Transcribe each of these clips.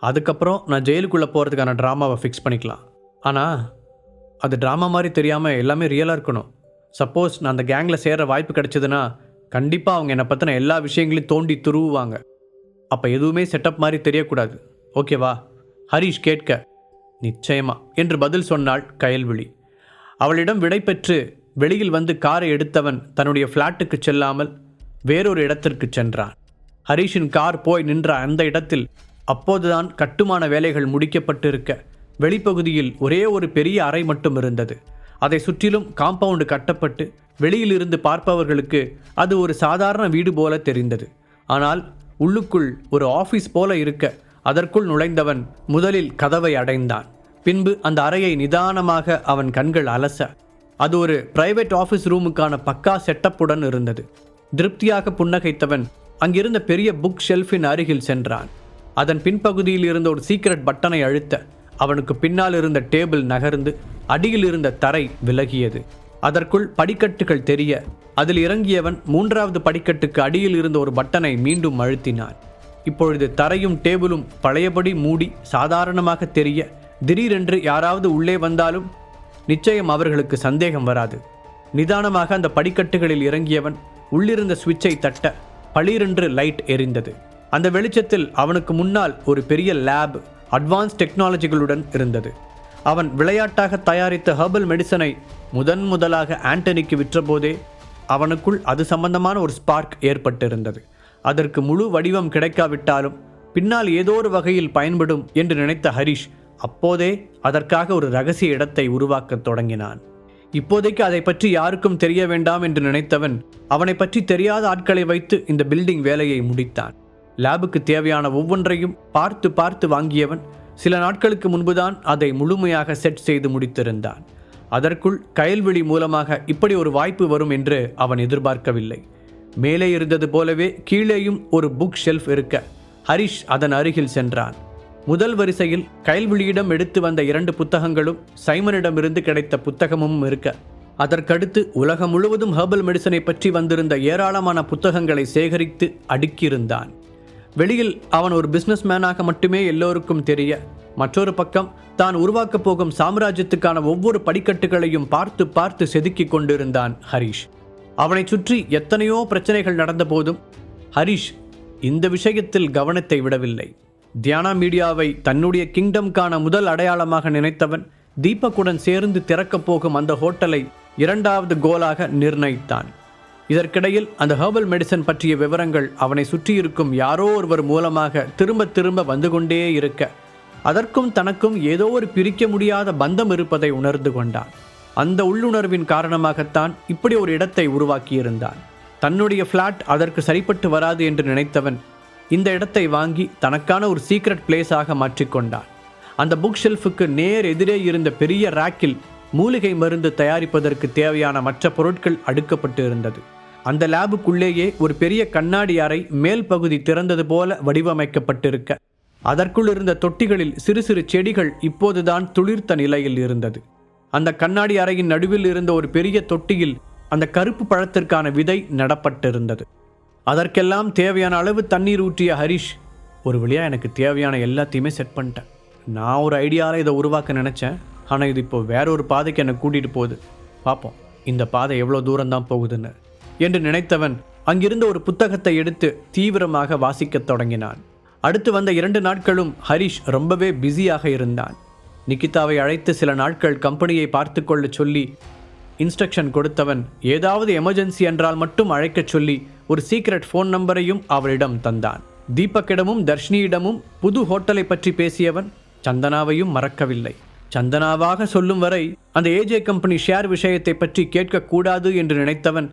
அதுக்கப்புறம் நான் ஜெயிலுக்குள்ளே போகிறதுக்கான ட்ராமாவை ஃபிக்ஸ் பண்ணிக்கலாம். ஆனால் அது ட்ராமா மாதிரி தெரியாமல் எல்லாமே ரியலாக இருக்கணும். சப்போஸ் நான் அந்த கேங்கில் சேர்கிற வாய்ப்பு கிடச்சிதுன்னா கண்டிப்பாக அவங்க என்னை பற்றின எல்லா விஷயங்களையும் தோண்டி துருவுவாங்க. அப்போ எதுவுமே செட்டப் மாதிரி தெரியக்கூடாது. ஓகேவா ஹரிஷ் கேட்க. நிச்சயமா. என்று பதில் சொன்னாள் கயல்விழி. அவளிடம் விடை பெற்று வெளியில் வந்து காரை எடுத்தவன் தன்னுடைய ஃப்ளாட்டுக்கு செல்லாமல் வேறொரு இடத்திற்கு சென்றான். ஹரிஷின் கார் போய் நின்ற அந்த இடத்தில் அப்போதுதான் கட்டுமான வேலைகள் முடிக்கப்பட்டிருக்க. வெளிப்பகுதியில் ஒரே ஒரு பெரிய அறை மட்டும் இருந்தது. அதை சுற்றிலும் காம்பவுண்டு கட்டப்பட்டு வெளியிலிருந்து பார்ப்பவர்களுக்கு அது ஒரு சாதாரண வீடு போல தெரிந்தது. ஆனால் உள்ளுக்குள் ஒரு ஆஃபீஸ் போல இருக்க அதற்குள் நுழைந்தவன் முதலில் கதவை அடைந்தான். பின்பு அந்த அறையை நிதானமாக அவன் கண்கள் அலச. அது ஒரு பிரைவேட் ஆஃபீஸ் ரூமுக்கான பக்கா செட்டப்புடன் இருந்தது. திருப்தியாக புன்னகைத்தவன் அங்கிருந்த பெரிய புக் ஷெல்ஃபின் அருகில் சென்றான். அதன் பின்பகுதியில் இருந்த ஒரு சீக்ரெட் பட்டனை அழுத்த அவனுக்கு பின்னால் இருந்த டேபிள் நகர்ந்து அடியில் இருந்த தரை விலகியது. அதற்குள் படிக்கட்டுகள் தெரிய அதில் இறங்கியவன் மூன்றாவது படிக்கட்டுக்கு அடியில் இருந்த ஒரு பட்டனை மீண்டும் அழுத்தினான். இப்பொழுது தரையும் டேபிளும் பழையபடி மூடி சாதாரணமாக தெரிய திடீரென்று யாராவது உள்ளே வந்தாலும் நிச்சயம் அவர்களுக்கு சந்தேகம் வராது. நிதானமாக அந்த படிக்கட்டுகளில் இறங்கியவன் உள்ளிருந்த சுவிட்சை தட்ட பளிரென்று லைட் எரிந்தது. அந்த வெளிச்சத்தில் அவனுக்கு முன்னால் ஒரு பெரிய லேப் அட்வான்ஸ் டெக்னாலஜிகளுடன் இருந்தது. அவன் விளையாட்டாக தயாரித்த ஹெர்பல் மெடிசனை முதன் முதலாக ஆண்டனிக்கு விற்றபோதே அவனுக்குள் அது சம்பந்தமான ஒரு ஸ்பார்க் ஏற்பட்டிருந்தது. அதற்கு முழு வடிவம் கிடைக்காவிட்டாலும் பின்னால் ஏதோ ஒரு வகையில் பயன்படும் என்று நினைத்த ஹரிஷ் அப்போதே அதற்காக ஒரு ரகசிய இடத்தை உருவாக்கத் தொடங்கினான். இப்போதைக்கு அதை பற்றி யாருக்கும் தெரிய வேண்டாம் என்று நினைத்தவன் அவனை பற்றி தெரியாத ஆட்களை வைத்து இந்த பில்டிங் வேலையை முடித்தான். லேபுக்கு தேவையான ஒவ்வொன்றையும் பார்த்து பார்த்து வாங்கியவன் சில நாட்களுக்கு முன்புதான் அதை முழுமையாக செட் செய்து முடித்திருந்தான். அதற்குள் கயல்விழி மூலமாக இப்படி ஒரு வாய்ப்பு வரும் என்று அவன் எதிர்பார்க்கவில்லை. மேலே இருந்தது போலவே கீழேயும் ஒரு புக் ஷெல்ஃப் இருக்க ஹரிஷ் அதன் அருகில் சென்றான். முதல் வரிசையில் கயல்விழியிடம் எடுத்து வந்த இரண்டு புத்தகங்களும் சைமனிடமிருந்து கிடைத்த புத்தகமும் இருக்க. அதற்கடுத்து உலகம் முழுவதும் ஹெர்பல் மெடிசனை பற்றி வந்திருந்த ஏராளமான புத்தகங்களை சேகரித்து அடுக்கியிருந்தான். வெளியில் அவன் ஒரு பிஸ்னஸ் மேனாக மட்டுமே எல்லோருக்கும் தெரிய மற்றொரு பக்கம் தான் உருவாக்கப் போகும் சாம்ராஜ்யத்துக்கான ஒவ்வொரு படிக்கட்டுகளையும் பார்த்து பார்த்து செதுக்கிக் கொண்டிருந்தான் ஹரிஷ். அவனைச் சுற்றி எத்தனையோ பிரச்சனைகள் நடந்தபோதும் ஹரிஷ் இந்த விஷயத்தில் கவனத்தை விடவில்லை. தியானா மீடியாவை தன்னுடைய கிங்டம்கான முதல் அடையாளமாக நினைத்தவன் தீபக்குடன் சேர்ந்து திறக்கப் போகும் அந்த ஹோட்டலை இரண்டாவது கோலாக நிர்ணயித்தான். இதற்கிடையில் அந்த ஹெர்பல் மெடிசன் பற்றிய விவரங்கள் அவனை சுற்றியிருக்கும் யாரோ ஒருவர் மூலமாக திரும்ப திரும்ப வந்து கொண்டே இருக்க அதற்கும் தனக்கும் ஏதோ ஒரு பிரிக்க முடியாத பந்தம் இருப்பதை உணர்ந்து கொண்டான். அந்த உள்ளுணர்வின் காரணமாகத்தான் இப்படி ஒரு இடத்தை உருவாக்கியிருந்தான். தன்னுடைய ஃப்ளாட் அதற்கு சரிப்பட்டு வராது என்று நினைத்தவன் இந்த இடத்தை வாங்கி தனக்கான ஒரு சீக்ரெட் பிளேஸாக மாற்றிக்கொண்டான் அந்த புக் ஷெல்ஃபுக்கு நேர் எதிரே இருந்த பெரிய ராக்கில் மூலிகை மருந்து தயாரிப்பதற்கு தேவையான மற்ற பொருட்கள் அடுக்கப்பட்டு இருந்தது. அந்த லேபுக்குள்ளேயே ஒரு பெரிய கண்ணாடி அறை மேல் பகுதி திறந்தது போல வடிவமைக்கப்பட்டிருக்க. அதற்குள் இருந்த தொட்டிகளில் சிறு சிறு செடிகள் இப்போதுதான் துளிர்த்த நிலையில் இருந்தது. அந்த கண்ணாடி அறையின் நடுவில் இருந்த ஒரு பெரிய தொட்டியில் அந்த கருப்பு பழத்திற்கான விதை நடப்பட்டிருந்தது. அதற்கெல்லாம் தேவையான அளவு தண்ணீர் ஊற்றிய ஹரிஷ் ஒரு வழியாக எனக்கு தேவையான எல்லாத்தையுமே செட் பண்ணிட்டேன். நான் ஒரு ஐடியாவில் இதை உருவாக்க நினச்சேன். ஆனால் இது இப்போ வேற ஒரு பாதைக்கு என்னை கூட்டிகிட்டு போகுது. பார்ப்போம் இந்த பாதை எவ்வளோ தூரம்தான் போகுதுன்னு. என்று நினைத்தவன் அங்கிருந்த ஒரு புத்தகத்தை எடுத்து தீவிரமாக வாசிக்கத் தொடங்கினான். அடுத்து வந்த இரண்டு நாட்களும் ஹரிஷ் ரொம்பவே பிஸியாக இருந்தான். நிகிதாவை அழைத்து சில நாட்கள் கம்பெனியை பார்த்து சொல்லி இன்ஸ்ட்ரக்ஷன் கொடுத்தவன் ஏதாவது எமர்ஜென்சி என்றால் மட்டும் அழைக்கச் சொல்லி ஒரு சீக்ரெட் ஃபோன் நம்பரையும் அவளிடம் தந்தான். தீபக்கிடமும் தர்ஷினியிடமும் புது ஹோட்டலை பற்றி பேசியவன் சந்தனாவையும் மறக்கவில்லை. சந்தனாவாக சொல்லும் வரை அந்த ஏஜே கம்பெனி ஷேர் விஷயத்தை பற்றி கேட்கக்கூடாது என்று நினைத்தவன்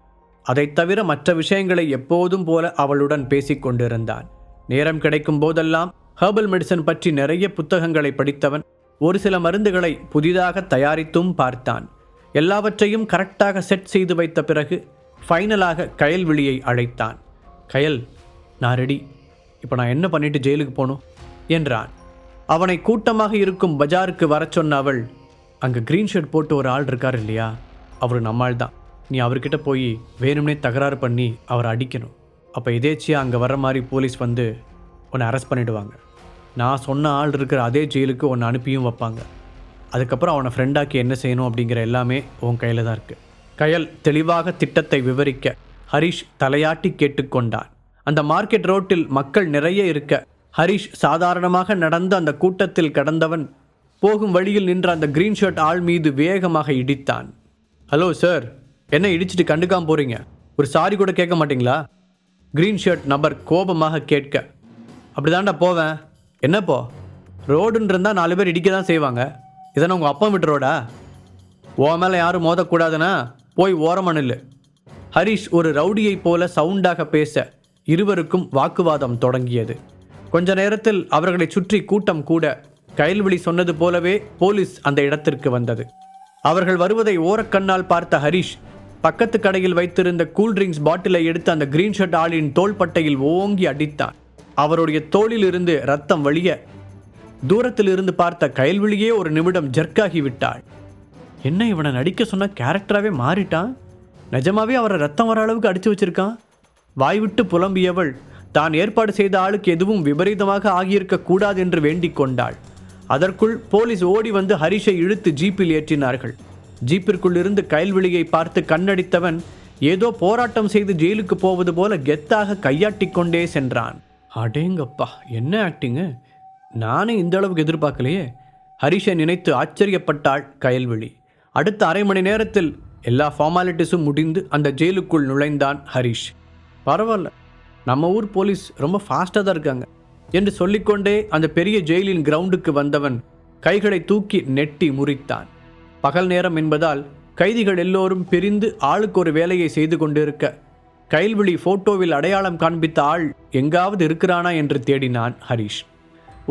அதைத் தவிர மற்ற விஷயங்களை எப்போதும் போல அவளுடன் பேசிக் கொண்டிருந்தான். நேரம் கிடைக்கும் போதெல்லாம் ஹெர்பல் மெடிசன் பற்றி நிறைய புத்தகங்களை படித்தவன் ஒரு சில மருந்துகளை புதிதாக தயாரித்தும் பார்த்தான். எல்லாவற்றையும் கரெக்டாக செட் செய்து வைத்த பிறகு ஃபைனலாக கயல்விழியை அழைத்தான். கயல் நான் ரெடி இப்போ நான் என்ன பண்ணிட்டு ஜெயிலுக்கு போகணும்? என்றான். அவனை கூட்டமாக இருக்கும் பஜாருக்கு வர சொன்ன அவள் அங்கே க்ரீன் ஷர்ட் போட்டு ஒரு ஆள் இருக்கார் இல்லையா? அவர் நம்மால் தான் நீ அவர்கிட்ட போய் வேணும்னே தகராறு பண்ணி அவரை அடிக்கணும். அப்போ எதேச்சியாக அங்கே வர மாதிரி போலீஸ் வந்து உன்னை அரெஸ்ட் பண்ணிவிடுவாங்க நான் சொன்ன ஆள் இருக்கிற அதே ஜெயிலுக்கு உன்னை அனுப்பியும் வைப்பாங்க. அதுக்கப்புறம் அவனை ஃப்ரெண்டாக்கி என்ன செய்யணும் அப்படிங்கிற எல்லாமே உன் கையில் தான் இருக்குது கயல் தெளிவாக திட்டத்தை விவரிக்க ஹரிஷ் தலையாட்டி கேட்டுக்கொண்டான். அந்த மார்க்கெட் ரோட்டில் மக்கள் நிறைய இருக்க ஹரிஷ் சாதாரணமாக நடந்து அந்த கூட்டத்தில் கடந்தவன் போகும் வழியில் நின்ற அந்த கிரீன் ஷர்ட் ஆள் மீது வேகமாக இடித்தான். ஹலோ சார் என்ன இடிச்சிட்டு கண்டுக்காம போறீங்க? ஒரு சாரி கூட கேட்க மாட்டீங்களா? கிரீன் ஷர்ட் நபர் கோபமாக கேட்க. அப்படிதாண்டா போவேன். என்னப்போ ரோடுன்னு இருந்தால் நாலு பேர் இடிக்க தான் செய்வாங்க. இதனை உங்கள் அப்பா விட்டு ரோடா? ஓ மேலே யாரும் மோதக்கூடாதுன்னா போய் ஓரமா நில்லு. ஹரிஷ் ஒரு ரவுடியைப் போல சவுண்டாக பேச இருவருக்கும் வாக்குவாதம் தொடங்கியது. கொஞ்ச நேரத்தில் அவர்களை சுற்றி கூட்டம் கூட. கயல்விழி சொன்னது போலவே போலீஸ் அந்த இடத்திற்கு வந்தது. அவர்கள் வருவதை ஓரக்கண்ணால் பார்த்த ஹரிஷ் பக்கத்து கடையில் வைத்திருந்த கூல்ட்ரிங்க்ஸ் பாட்டிலை எடுத்து அந்த கிரீன் ஷர்ட் ஆளின் தோள்பட்டையில் ஓங்கி அடித்தான் அவருடைய தோளில் இருந்து ரத்தம் வழிய தூரத்தில் இருந்து பார்த்த கயல்விழியே ஒரு நிமிடம் ஜர்க்காகி விட்டாள். என்ன இவனை நடிக்க சொன்ன கேரக்டராகவே மாறிட்டான்? நிஜமாவே அவரை ரத்தம் வர அளவுக்கு அடித்து வச்சிருக்கான்? வாய்விட்டு புலம்பியவள் தான் ஏற்பாடு செய்த ஆளுக்கு எதுவும் விபரீதமாக ஆகியிருக்க கூடாது என்று வேண்டிக் கொண்டாள். அதற்குள் போலீஸ் ஓடி வந்து ஹரிஷை இழுத்து ஜீப்பில் ஏற்றினார்கள். ஜீப்பிற்குள்ளிருந்து கயல்விழியை பார்த்து கண்ணடித்தவன் ஏதோ போராட்டம் செய்து ஜெயிலுக்கு போவது போல கெத்தாக கையாட்டிக் கொண்டே சென்றான். அடேங்கப்பா என்ன ஆக்டிங்கு? நானே இந்த அளவுக்கு எதிர்பார்க்கலையே. ஹரிஷை நினைத்து ஆச்சரியப்பட்டாள் கயல்விழி. அடுத்த அரை மணி நேரத்தில் எல்லா ஃபார்மாலிட்டிஸும் முடிந்து அந்த ஜெயிலுக்குள் நுழைந்தான் ஹரிஷ். பரவாயில்ல நம்ம ஊர் போலீஸ் ரொம்ப ஃபாஸ்ட்டாக தான் இருக்காங்க என்று சொல்லிக்கொண்டே அந்த பெரிய ஜெயிலின் கிரவுண்டுக்கு வந்தவன் கைகளை தூக்கி நெட்டி முறித்தான். பகல் நேரம் என்பதால் கைதிகள் எல்லோரும் பிரிந்து ஆளுக்கு ஒரு வேலையை செய்து கொண்டிருக்க கைல்விழி போட்டோவில் அடையாளம் காண்பித்த ஆள் எங்காவது இருக்கிறானா என்று தேடினான் ஹரிஷ்.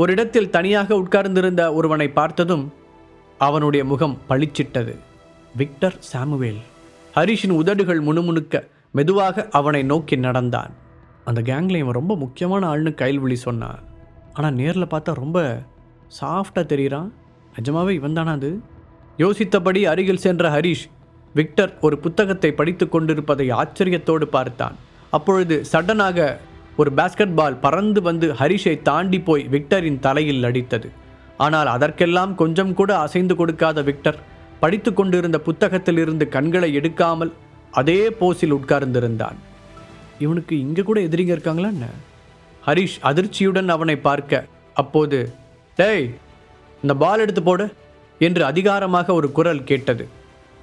ஒரு இடத்தில் தனியாக உட்கார்ந்திருந்த ஒருவனை பார்த்ததும் அவனுடைய முகம் பளிச்சிட்டது. Victor Samuel. ஹரிஷின் உதடுகள் முணுமுணுக்க மெதுவாக அவனை நோக்கி நடந்தான். அந்த கேங்கில் இவன் ரொம்ப முக்கியமான ஆள்னு கைல்விழி சொன்னான். ஆனால் நேரில் பார்த்தா ரொம்ப சாஃப்டாக தெரிகிறான் நிஜமாவே இவன் தானா அது? யோசித்தபடி அருகில் சென்ற ஹரிஷ் விக்டர் ஒரு புத்தகத்தை படித்து கொண்டிருப்பதை ஆச்சரியத்தோடு பார்த்தான். அப்பொழுது சடனாக ஒரு பாஸ்கெட் பால் பறந்து வந்து ஹரிஷை தாண்டி போய் விக்டரின் தலையில் அடித்தது. ஆனால் அதற்கெல்லாம் கொஞ்சம் கூட அசைந்து கொடுக்காத விக்டர் படித்து கொண்டிருந்த புத்தகத்தில் இருந்து கண்களை எடுக்காமல் அதே போஸில் உட்கார்ந்திருந்தான். இவனுக்கு இங்கே கூட எதிரிங்க இருக்காங்களா என்ன? ஹரிஷ் அதிர்ச்சியுடன் அவனை பார்க்க அப்போது டேய் இந்த பால் எடுத்து போடு. என்று அதிகாரமாக ஒரு குரல் கேட்டது.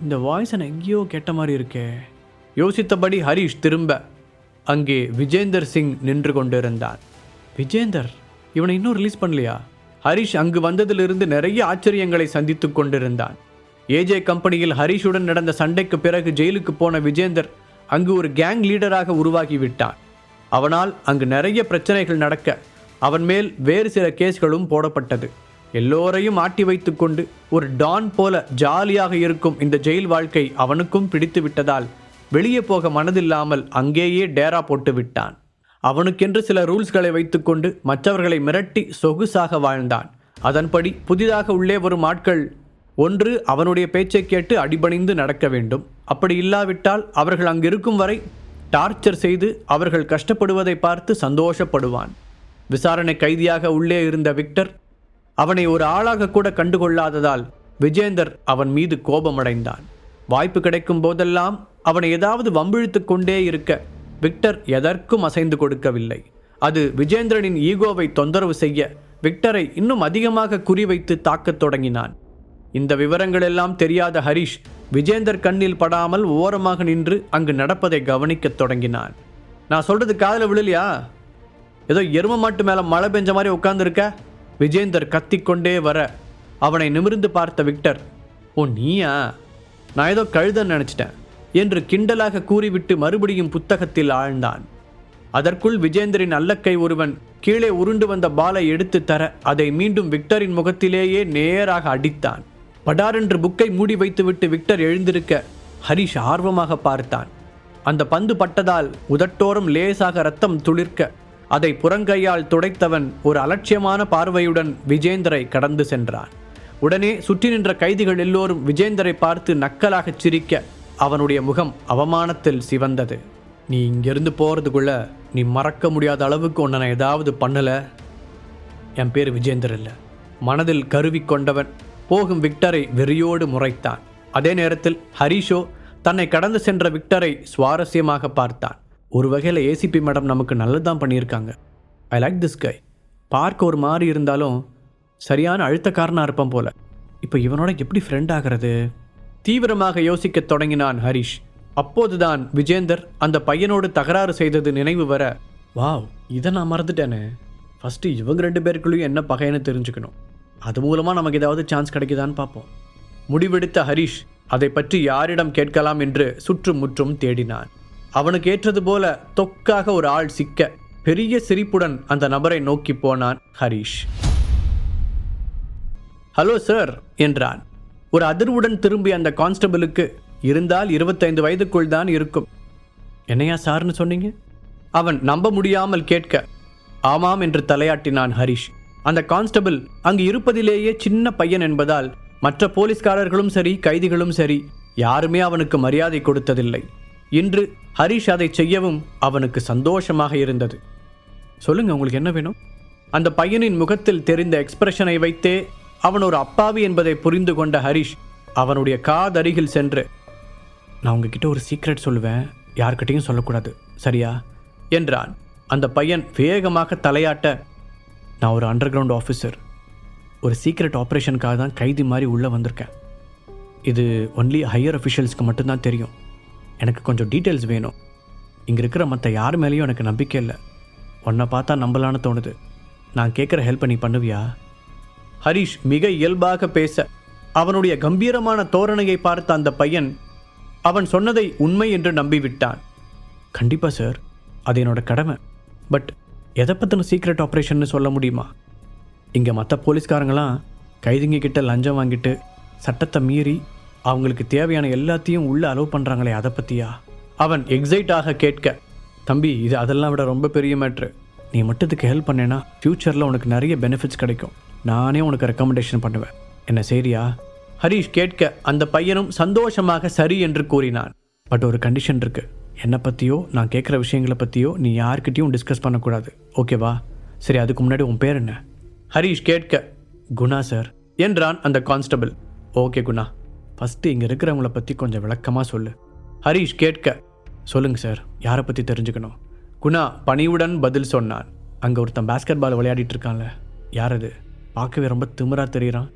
இந்த வாய்ஸ் நான் எங்கேயோ கேட்ட மாதிரி இருக்கே. யோசித்தபடி ஹரிஷ் திரும்ப அங்கே விஜேந்தர் சிங் நின்று கொண்டிருந்தான் விஜேந்தர்? இவனை இன்னும் ரிலீஸ் பண்ணலையா? ஹரிஷ் அங்கு வந்ததிலிருந்து நிறைய ஆச்சரியங்களை சந்தித்துக் கொண்டிருந்தான். ஏஜே கம்பெனியில் ஹரிஷுடன் நடந்த சண்டைக்கு பிறகு ஜெயிலுக்கு போன விஜேந்தர் அங்கு ஒரு கேங் லீடராக உருவாகி விட்டான் அவனால் அங்கு நிறைய பிரச்சனைகள் நடக்க அவன் மேல் வேறு சில கேஸ்களும் போடப்பட்டது. எல்லோரையும் ஆட்டி வைத்துக்கொண்டு ஒரு டான் போல ஜாலியாக இருக்கும் இந்த ஜெயில் வாழ்க்கை அவனுக்கும் பிடித்து விட்டதால் வெளியே போக மனதில்லாமல் அங்கேயே டேரா போட்டு விட்டான். அவனுக்கென்று சில ரூல்ஸ்களை வைத்துக்கொண்டு மற்றவர்களை மிரட்டி சொகுசாக வாழ்ந்தான். அதன்படி புதிதாக உள்ளே வரும் ஆட்கள் ஒன்று அவனுடைய பேச்சை கேட்டு அடிபணிந்து நடக்க வேண்டும். அப்படி இல்லாவிட்டால் அவர்கள் அங்கிருக்கும் வரை டார்ச்சர் செய்து அவர்கள் கஷ்டப்படுவதை பார்த்து சந்தோஷப்படுவான். விசாரணை கைதியாக உள்ளே இருந்த விக்டர் அவனை ஒரு ஆளாக கூட கண்டுகொள்ளாததால் விஜேந்தர் அவன் மீது கோபமடைந்தான். வாய்ப்பு கிடைக்கும் போதெல்லாம் அவனை ஏதாவது வம்பிழுத்து கொண்டே இருக்க விக்டர் எதற்கும் அசைந்து கொடுக்கவில்லை. அது விஜேந்திரனின் ஈகோவை தொந்தரவு செய்ய விக்டரை இன்னும் அதிகமாக குறிவைத்து தாக்கத் தொடங்கினான். இந்த விவரங்களெல்லாம் தெரியாத ஹரிஷ் விஜேந்தர் கண்ணில் படாமல் ஓரமாக நின்று அங்கு நடப்பதை கவனிக்கத் தொடங்கினான். நான் சொல்றது காதில் விழலையா? ஏதோ எரும மாட்டு மேலே மழை பெஞ்ச மாதிரி உட்காந்துருக்க விஜேந்தர் கத்திக்கொண்டே வர அவனை நிமிர்ந்து பார்த்த விக்டர் ஓ நீயா? நான் ஏதோ கழுத நினச்சிட்டேன் என்று கிண்டலாக கூறிவிட்டு மறுபடியும் புத்தகத்தில் ஆழ்ந்தான். அதற்குள் விஜேந்தரின் அல்லக்கை ஒருவன் கீழே உருண்டு வந்த பாலை எடுத்து தர அதை மீண்டும் விக்டரின் முகத்திலேயே நேராக அடித்தான். படாரென்று புக்கை மூடி வைத்துவிட்டு விக்டர் எழுந்திருக்க ஹரிஷ் ஆர்வமாக பார்த்தான். அந்த பந்து பட்டதால் உதட்டோரம் லேசாக ரத்தம் துளிர்க்க அதை புறங்கையால் துடைத்தவன் ஒரு அலட்சியமான பார்வையுடன் விஜேந்தரை கடந்து சென்றான். உடனே சுற்றி நின்ற கைதிகள் எல்லோரும் விஜேந்தரை பார்த்து நக்கலாகச் சிரிக்க அவனுடைய முகம் அவமானத்தில் சிவந்தது. நீ இங்கிருந்து போகிறதுக்குள்ள நீ மறக்க முடியாத அளவுக்கு உன்னை நான் ஏதாவது பண்ணலை? என் பேர் விஜேந்தர் இல்லை. மனதில் கருவி கொண்டவன். போகும் விக்டரை வெறியோடு முறைத்தான். அதே நேரத்தில் ஹரிஷோ தன்னை கடந்து சென்ற விக்டரை சுவாரஸ்யமாக பார்த்தான். ஒரு வகையில் ஏசிபி மேடம் நமக்கு நல்லது தான் பண்ணியிருக்காங்க. ஐ லைக் திஸ் கை பார்க்க ஒரு மாதிரி இருந்தாலும் சரியான அழுத்தக்காரனாக இருப்பான் போல. இப்போ இவனோட எப்படி ஃப்ரெண்ட் ஆகிறது? தீவிரமாக யோசிக்க தொடங்கினான் ஹரிஷ். அப்போதுதான் விஜேந்தர் அந்த பையனோடு தகராறு செய்தது நினைவு வர வாவ் இதை நான் மறந்துட்டேனே. ஃபஸ்ட்டு இவங்க ரெண்டு பேருக்குள்ளேயும் என்ன பகைன்னு தெரிஞ்சுக்கணும். அது மூலமாக நமக்கு ஏதாவது சான்ஸ் கிடைக்குதான்னு பார்ப்போம். முடிவெடுத்த ஹரிஷ் அதை பற்றி யாரிடம் கேட்கலாம்? என்று சுற்றுமுற்றும் தேடினான். அவனுக்கு ஏற்றது போல தொக்காக ஒரு ஆள் சிக்க பெரிய சிரிப்புடன் அந்த நபரை நோக்கி போனான் ஹரிஷ். ஹலோ சார் என்றான். ஒரு அதிர்வுடன் திரும்பிய அந்த கான்ஸ்டபிளுக்கு இருந்தால் இருபத்தைந்து வயதுக்குள் தான் இருக்கும். என்னையா சார்னு சொன்னீங்க? அவன் நம்ப முடியாமல் கேட்க ஆமாம் என்று தலையாட்டினான் ஹரிஷ். அந்த கான்ஸ்டபிள் அங்கு இருப்பதிலேயே சின்ன பையன் என்பதால் மற்ற போலீஸ்காரர்களும் சரி கைதிகளும் சரி யாருமே அவனுக்கு மரியாதை கொடுத்ததில்லை. இன்று ஹரிஷ் அதை செய்யவும் அவனுக்கு சந்தோஷமாக இருந்தது. சொல்லுங்க உங்களுக்கு என்ன வேணும்? அந்த பையனின் முகத்தில் தெரிந்த எக்ஸ்பிரஷனை வைத்தே அவன் ஒரு அப்பாவி என்பதை புரிந்து கொண்ட ஹரிஷ் அவனுடைய காதருகில் சென்று நான் உங்ககிட்ட ஒரு சீக்ரெட் சொல்லுவேன் யார்கிட்டையும் சொல்லக்கூடாது சரியா? என்றான். அந்த பையன் வேகமாக தலையாட்ட நான் ஒரு அண்டர் கிரவுண்ட் ஆஃபீஸர் ஒரு சீக்ரெட் ஆப்ரேஷனுக்காக தான் கைதி மாதிரி உள்ளே வந்திருக்கேன். இது ஒன்லி ஹையர் அஃபிஷியல்ஸ்க்கு மட்டும்தான் தெரியும். எனக்கு கொஞ்சம் டீட்டெயில்ஸ் வேணும். இங்கே இருக்கிற மற்ற யார் மேலேயும் எனக்கு நம்பிக்கை இல்லை. உன்னை பார்த்தா நம்பலான்னு தோணுது. நான் கேட்குற ஹெல்ப் நீ பண்ணுவியா? ஹரிஷ் மிக இயல்பாக பேச அவனுடைய கம்பீரமான தோரணையை பார்த்த அந்த பையன் அவன் சொன்னதை உண்மை என்று நம்பிவிட்டான். கண்டிப்பாக சார் அது என்னோட கடமை. பட் எதை பற்றின சீக்ரெட் ஆப்ரேஷன்னு சொல்ல முடியுமா? இங்கே மற்ற போலீஸ்காரங்களாம் கைதிங்க கிட்ட லஞ்சம் வாங்கிட்டு சட்டத்தை மீறி அவங்களுக்கு தேவையான எல்லாத்தையும் உள்ள அலோவ் பண்ணுறாங்களே அதை பற்றியா அவன் எக்ஸைட்டாக கேட்க தம்பி இது அதெல்லாம் விட ரொம்ப பெரிய மேட்ரு நீ மட்டும் இதுக்கு ஹெல்ப் பண்ணேன்னா ஃப்யூச்சரில் உனக்கு நிறைய பெனிஃபிட்ஸ் கிடைக்கும். நானே உனக்கு ரெக்கமெண்டேஷன் பண்ணுவேன். என்ன சரியா ஹரிஷ் கேட்க அந்த பையனும் சந்தோஷமாக சரி என்று கூறினான். பட் ஒரு கண்டிஷன் இருக்குது என்னை பற்றியோ நான் கேட்குற விஷயங்களை பற்றியோ நீ யார்கிட்டையும் டிஸ்கஸ் பண்ணக்கூடாது. ஓகேவா சரி அதுக்கு முன்னாடி உன் பேர் என்ன? ஹரிஷ் கேட்க குணா சார் என்றான் அந்த கான்ஸ்டபிள் ஓகே குணா. ஃபஸ்ட்டு இங்கே இருக்கிறவங்கள பற்றி கொஞ்சம் விளக்கமாக சொல்லு. ஹரிஷ் கேட்க. சொல்லுங்க சார். யாரை பற்றி தெரிஞ்சுக்கணும்? குணா பணிவுடன் பதில் சொன்னான். அங்கே ஒருத்தன் பேஸ்கெட் பால் விளையாடிட்டு இருக்கான்ல. யார் அது? பார்க்கவே ரொம்ப திமிரா தெரியுறான்.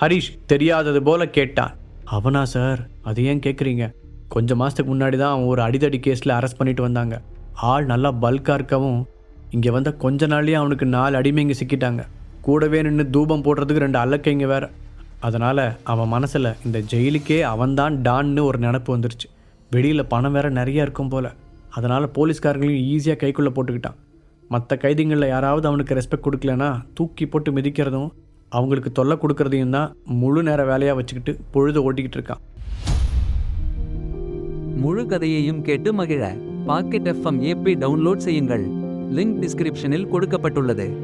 ஹரிஷ் தெரியாதது போல கேட்டான். அவனா சார்? அது ஏன் கேட்குறீங்க கொஞ்சம் மாதத்துக்கு முன்னாடி தான் அவன் ஒரு அடிதடி கேஸில் அரெஸ்ட் பண்ணிட்டு வந்தாங்க. ஆள் நல்லா பல்காக இருக்கவும் இங்கே வந்த கொஞ்ச நாள்லேயே அவனுக்கு நாலு அடிமைங்க சிக்கிட்டாங்க. கூடவே நின்று தூபம் போடுறதுக்கு ரெண்டு அல்லக்கைங்க வேறு. அதனால் அவன் மனசில் இந்த ஜெயிலுக்கே அவன்தான் டான்னு ஒரு நினப்பு வந்துருச்சு. வெளியில் பணம் வேற நிறைய இருக்கும் போல். அதனால் போலீஸ்காரங்களையும் ஈஸியாக கைக்குள்ளே போட்டுக்கிட்டான். மற்ற கைதிகளில் யாராவது அவனுக்கு ரெஸ்பெக்ட் கொடுக்கலனா தூக்கி போட்டு மிதிக்கிறதும் அவங்களுக்கு தொல்லை கொடுக்கறதையும் தான் முழு நேர வேலையாக வச்சுக்கிட்டு பொழுது ஓட்டிக்கிட்டு இருக்கான். முழு கதையையும் கேட்டு மகிழ. பாக்கெட் எஃப்எம் ஏபி டவுன்லோட் செய்யுங்கள். லிங்க் டிஸ்கிரிப்ஷனில் கொடுக்கப்பட்டுள்ளது.